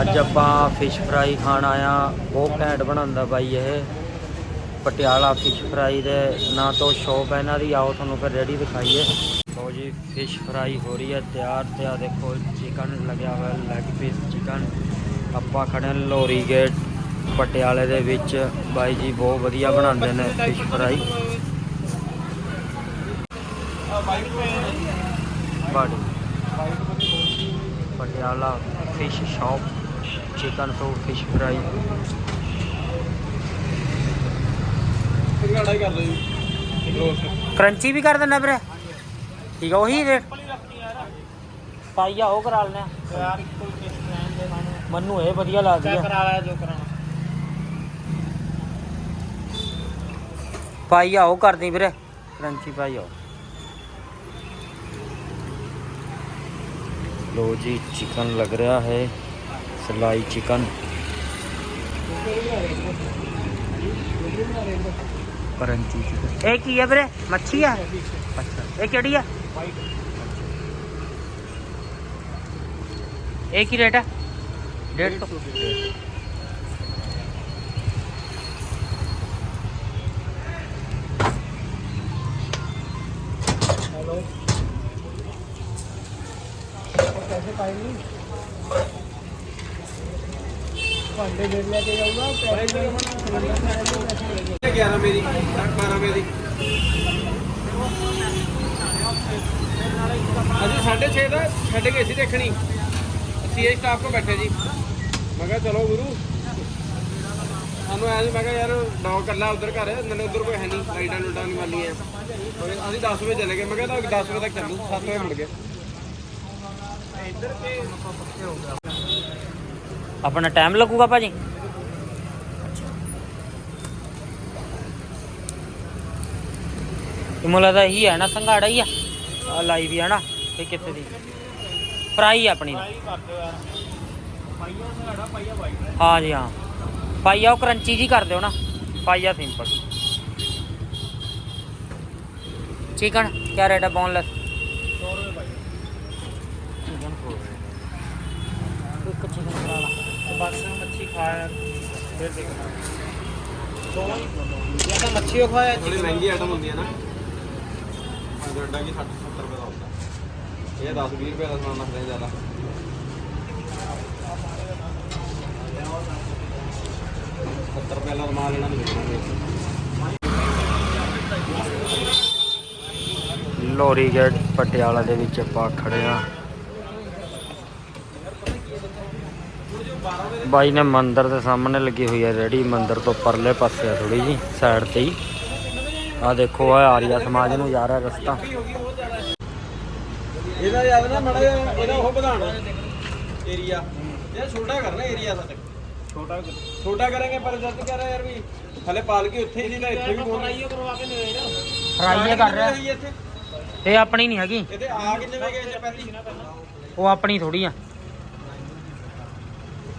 ਅੱਜ ਆਪਾਂ fish fry ਖਾਣ ਆਇਆ। ਬਹੁਤ ਘੈਂਟ ਬਣਾਉਂਦਾ ਬਾਈ ਇਹ। ਪਟਿਆਲਾ ਫਿਸ਼ ਫਰਾਈ ਦੇ। ਨਾਂ ਤੋਂ ਸ਼ੌਪ ਹੈ ਇਹਨਾਂ ਦੀ, ਆਓ ਤੁਹਾਨੂੰ ਫਿਰ ਰੈਡੀ ਦਿਖਾਈਏ। ਲਓ ਜੀ ਫਿਸ਼ ਫਰਾਈ ਹੋ ਰਹੀ ਹੈ ਤਿਆਰ ਤੇ ਆ ਦੇਖੋ ਚਿਕਨ ਲੱਗਿਆ ਹੋਇਆ ਲੈਗ ਪੀਸ ਚਿਕਨ ਆਪਾਂ ਖੜੇ ਹਾਂ ਲੋਰੀ ਗੇਟ ਪਟਿਆਲੇ ਦੇ ਵਿੱਚ। ਬਾਈ ਜੀ, ਬਹੁਤ ਵਧੀਆ ਬਣਾਉਂਦੇ ਨੇ ਫਿਸ਼ ਫਰਾਈ ਬਾੜੀ। ਪਟਿਆਲਾ ਫਿਸ਼ ਸ਼ਾਪ ਚਿਕਨ ਤੋਂ ਫਿਸ਼ ਫਰਾਈ ਹੀ ਕਰ ਕਰੰਚੀ ਵੀ ਕਰ ਦਿੰਦਾ ਵੀਰੇ। ਠੀਕ ਆ ਉਹੀ ਰੇਟ ਪਾਈਆ ਉਹ ਕਰਾ ਲੈਣਾ ਯਾਰ ਇੱਕੋ ਕਿਸ ਬ੍ਰਾਂਡ ਦੇ ਸਾਨੂੰ ਮੈਨੂੰ ਇਹ ਵਧੀਆ ਲੱਗਦੀ ਆ। ਕਰਾ ਲਿਆ ਜੋ ਪਾਈਆ ਉਹ ਕਰਦੀ ਵੀਰੇ। ਕਰੰਚੀ ਪਾਈਆ ਉਹ। ਲੋ ਜੀ ਚਿਕਨ ਲੱਗ ਰਿਹਾ ਹੈ ਸਲਾਈ ਚਿਕਨ ਕਰੰਚੀ ਚਿਕਨ ਇਹ ਕੀ ਹੈ ਵੀਰੇ ਮੱਛੀ ਆ ਅੱਛਾ ਇਹ ਕਿਹੜੀ ਆ ਇਹ ਕੀ ਰੇਟ ਹੈ 150 ਪੈਸੇ ਪਾਈ ਨਹੀਂ ਭਾਂਡੇ ਦੇ ਲੈ ਕੇ ਜਾਊਗਾ ਪੈਸੇ 11 ਮੇਰੀ 12 ਮੇਰੀ ਅਜੀ 6:30 ਦਾ ਛੱਡ ਗਏ ਸੀ ਦੇਖਣੀ। ਅਸੀਂ ਇਹ ਸਟਾਫ ਕੋ ਬੈਠੇ ਜੀ। ਮੈਂ ਕਿਹਾ ਚਲੋ ਗੁਰੂ। ਸਾਨੂੰ ਐਂ ਸੀ, ਮੈਂ ਕਿਹਾ ਯਾਰ ਡੌਗ ਕੱਲਾ ਉਧਰ ਘਰ ਮੈਨੂੰ ਉਧਰ ਕੋਈ ਹੈ ਨਹੀਂ ਲਾਈਟਾਂ ਲੁਟਾਂ ਨਹੀਂ ਵਾਲੀਆਂ ਅਸੀਂ 10 ਵਜੇ ਚਲੇ ਗਏ। ਮੈਂ ਕਿਹਾ ਤਾਂ 10 ਵਜੇ ਤੱਕ ਚੱਲੂ 7 ਵਜੇ ਮੁੜ ਗਏ। ਇੱਧਰ ਤੇ ਆਪਣਾ। ਟਾਈਮ ਲੱਗੂਗਾ ਭਾਜੀ? ਮੁੱਲਾ ਦਾ ਹੀ ਹੈ ਨਾ ਸੰਘਾੜਾ ਹੀ ਆ। ਆ ਲਾਈ ਵੀ ਹੈ ਨਾ ਇਹ ਕਿੱਥੇ ਦੀ। ਫਰਾਈ ਆਪਣੀ। ਹਾਂ ਜੀ ਹਾਂ। ਪਾਈਆ ਉਹ ਕਰੰਚੀ ਜੀ ਕਰ ਦਿਓ ਨਾ। ਪਾਈਆ ਸਿੰਪਲ ਚਿਕਨ ਕੀ ਰੇਟ ਹੈ ਬੋਨਲੈਸ 100 ਰੁਪਏ ਬਾਈ ਚਿਕਨ ਚਿਕਨ ਕਰਾ ਲਾ। ਤੇ ਬਸ ਮੱਛੀ ਖਾਇਆ ਫਿਰ ਦੇਖਣਾ ਦੋਵਾਂ ਹੀ ਜਾਂ ਤਾਂ ਮੱਛੀ ਉਹ ਖਾਇਆ। ਥੋੜੀ ਮਹਿੰਗੀ ਆਈਟਮ ਹੁੰਦੀ ਹੈ ਨਾ। ਅੰਡਾ ਕੀ 60 70 ਰੁਪਏ ਦਾ ਹੁੰਦਾ। ਇਹ 10 20 ਰੁਪਏ ਦਾ ਸਮਾਨ ਰੱਖਦੇ ਜ਼ਿਆਦਾ। ਸੱਤਰ ਰੁਪਏ ਦਾ ਮਾਲ ਇਹਨਾਂ ਨੂੰ ਵੇਚਣਾ ਲੋਰੀ ਗੇਟ ਪਟਿਆਲਾ ਦੇ ਵਿੱਚ ਆਪਾਂ ਖੜੇ ਆ ਬਾਈ ਨੇ ਮੰਦਿਰ ਦੇ ਸਾਹਮਣੇ ਲੱਗੀ ਹੋਈ ਹੈ ਰੇੜੀ ਮੰਦਿਰ ਤੋਂ ਪਰਲੇ ਪਾਸੇ ਆ ਥੋੜੀ ਜੀ ਸਾਈਡ ਤੇ ਹੀ। ਆ ਦੇਖੋ ਆ ਆਰੀਆ ਸਮਾਜ ਨੂੰ ਜਾ ਰਿਹਾ ਰਸਤਾ। ਇਹਦਾ ਯਾਦ ਨਾ ਮੜਾ ਇਹਦਾ ਉਹ ਵਧਾਣਾ ਏਰੀਆ ਇਹ ਛੋਟਾ ਕਰਨਾ ਏਰੀਆ ਸਾਡੇ। ਛੋਟਾ ਛੋਟਾ ਕਰਾਂਗੇ ਪਰ ਜਦ ਕਹਿ ਰਿਹਾ ਯਾਰ ਵੀ ਹਲੇ ਪਾਲਕੀ ਉੱਥੇ ਹੀ ਤਾਂ ਇੱਥੇ ਵੀ ਬਣਾਈਓ ਕਰਵਾ ਕੇ ਕਰ ਰਿਹਾ। ਇਹ ਆਪਣੀ ਨਹੀਂ ਹੈਗੀ। ਇਹਦੇ ਆ ਕਿੰਨੇ ਵੇ ਗਏ ਚ ਪਹਿਲੀ? ਉਹ ਆਪਣੀ ਥੋੜੀ ਆ।